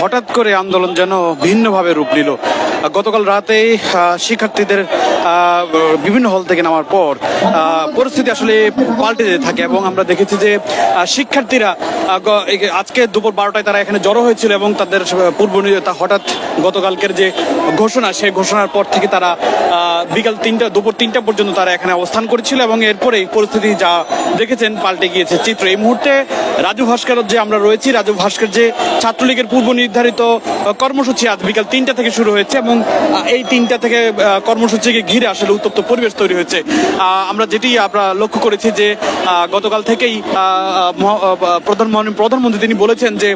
হঠাৎ করে আন্দোলন যেন ভিন্নভাবে রূপ নিল। গতকাল রাতে শিক্ষার্থীদের বিভিন্ন হল থেকে নামার পর পরিস্থিতি আসলে পাল্টে যেতে থাকে এবং আমরা দেখেছি যে শিক্ষার্থীরা আজকে দুপুর বারোটায় তারা এখানে জড়ো হয়েছিল এবং তাদের পূর্ব নির্ধারিত হঠাৎ গতকালকের যে ঘোষণা, সেই ঘোষণার পর থেকে তারা বিকাল তিনটা, দুপুর তিনটা পর্যন্ত তারা এখানে অবস্থান করেছিল এবং এরপরেই পরিস্থিতি যা দেখেছেন পাল্টে গিয়েছে। চিত্র এই মুহূর্তে রাজু ভাস্কর যে আমরা রয়েছি, রাজু ভাস্কর যে ছাত্রলীগের পূর্ব নির্ধারিত কর্মসূচি আজ বিকাল তিনটা থেকে শুরু হয়েছে এবং এই তিনটা থেকে কর্মসূচিকে ঘিরে আসলে উত্তপ্ত পরিবেশ তৈরি হয়েছে। আমরা যেটি আমরা লক্ষ্য করেছি যে গতকাল থেকেই প্রধানমন্ত্রী প্রধানমন্ত্রী তিনি বলেছেন যে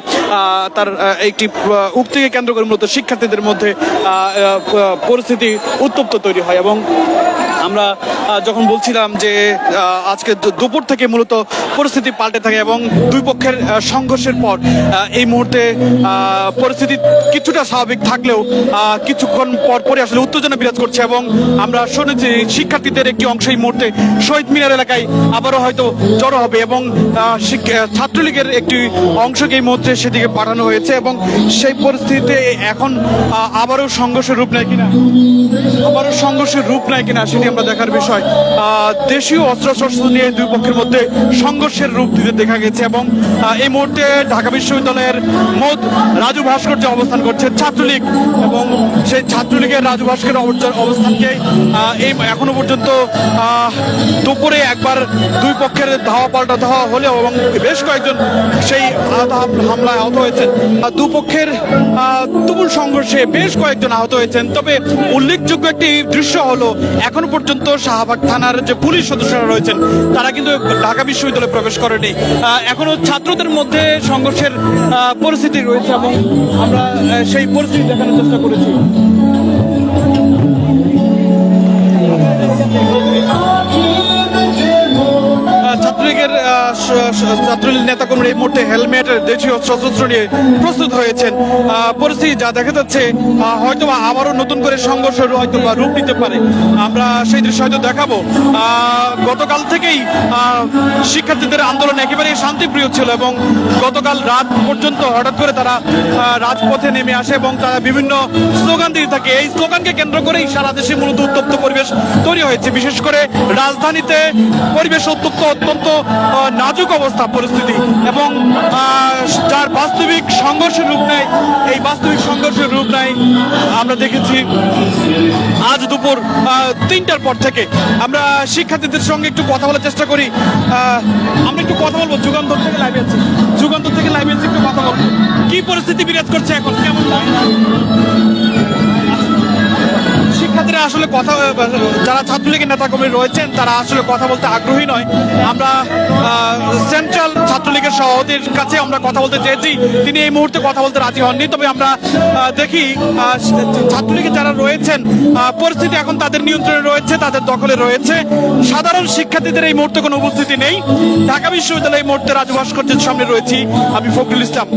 তার একটি উক্তিকে কেন্দ্র করে মূলত শিক্ষার্থীদের মধ্যে পরিস্থিতি উত্তপ্ত তৈরি হয় এবং আমরা যখন বলছিলাম যে আজকে দুপুর থেকে মূলত পরিস্থিতি পাল্টে থাকে এবং দুই পক্ষের সংঘর্ষের পর এই মুহূর্তে পরিস্থিতি কিছুটা স্বাভাবিক থাকলেও কিছুক্ষণ পর পরে আসলে উত্তেজনা বিরাজ করছে এবং আমরা শুনেছি শিক্ষার্থীদের একটি অংশ এই মুহূর্তে শহীদ মিনার এলাকায় আবারও হয়তো জড়ো হবে এবং ছাত্রলীগের একটি অংশকে এই মুহূর্তে সেদিকে পাঠানো হয়েছে এবং সেই পরিস্থিতিতে এখন আবারও সংঘর্ষের রূপ নেয় কিনা? আবারও সংঘর্ষের রূপ নেয় কিনা সেটি আমরা দেখার বিষয়। দেশীয় অস্ত্রশস্ত্র নিয়ে দুই পক্ষের মধ্যে সংঘর্ষের রূপ দিতে দেখা গেছে এবং এই মুহূর্তে ঢাকা বিশ্ববিদ্যালয়ের মোদ রাজু ভাস্কর্য অবস্থান করছে ছাত্রলীগ এবং সেই ছাত্রলীগের রাজু অবস্থান- অবস্থানকে এই এখনও পর্যন্ত দুপুরে একবার দুই পক্ষের ধাওয়া পাল্টা ধাওয়া হলেও এবং বেশ কয়েকজন সেই হামলায় আহত হয়েছেন। দুপক্ষের তুমুল সংঘর্ষে বেশ কয়েকজন আহত হয়েছেন। তবে উল্লেখযোগ্য একটি দৃশ্য হলো এখনও পর্যন্ত শাহবাগ থানার যে পুলিশ সদস্যরা রয়েছেন তারা কিন্তু ঢাকা বিশ্ববিদ্যালয়ে প্রবেশ করেনি। আহ, এখনও ছাত্রদের মধ্যে সংঘর্ষের পরিস্থিতি রয়েছে এবং আমরা সেই পরিস্থিতি দেখানোর চেষ্টা করেছি। ছাত্রলীগের ছাত্রলীগ নেতাকর্মীরা এই মুহূর্তে হেলমেট, দেশীয় সশস্ত্র নিয়ে প্রস্তুত হয়েছেন। পরিস্থিতি যা দেখা যাচ্ছে হয়তো আবারও নতুন করে সংঘর্ষ হয়তো বা রূপ নিতে পারে। আমরা সেই দৃশ্য হয়তো দেখাবো। গতকাল থেকেই শিক্ষার্থীদের আন্দোলন একেবারেই শান্তিপ্রিয় ছিল এবং গতকাল রাত পর্যন্ত হঠাৎ করে তারা রাজপথে নেমে আসে এবং তারা বিভিন্ন স্লোগান দিয়ে থাকে। এই স্লোগানকে কেন্দ্র করেই সারা দেশে মূলত উত্তপ্ত পরিবেশ তৈরি হয়েছে। বিশেষ করে রাজধানীতে পরিবেশ অত্যন্ত অত্যন্ত নাজুক অবস্থা, পরিস্থিতি। এবং যার বাস্তবিক সংঘর্ষের রূপ নেয়, এই বাস্তবিক সংঘর্ষের রূপ নেয়, আমরা দেখেছি আজ দুপুর তিনটার পর থেকে। আমরা শিক্ষার্থীদের সঙ্গে একটু কথা বলার চেষ্টা করি। আমরা একটু কথা বলব। যুগান্তর থেকে লাইভে আছি। যুগান্তর থেকে লাইভে আছি, একটু কথা বলব। কি পরিস্থিতি বিরাজ করছে এখন? কেমন শিক্ষার্থীরা আসলে কথা যারা ছাত্রলীগের নেতাকর্মী রয়েছেন, তারা আসলে কথা বলতে আগ্রহী নয়। আমরা সেন্ট্রাল ছাত্রলীগের সভাপতির কাছে আমরা কথা বলতে চেয়েছি। তিনি এই মুহূর্তে কথা বলতে রাজি হননি। তবে আমরা দেখি ছাত্রলীগের যারা রয়েছেন পরিস্থিতি এখন তাদের নিয়ন্ত্রণে রয়েছে, তাদের দখলে রয়েছে। সাধারণ শিক্ষার্থীদের এই মুহূর্তে কোনো উপস্থিতি নেই। ঢাকা বিশ্ববিদ্যালয় এই মুহূর্তে রাজু ভাস্কর্যের সামনে রয়েছি। আমি ফখরুল ইসলাম।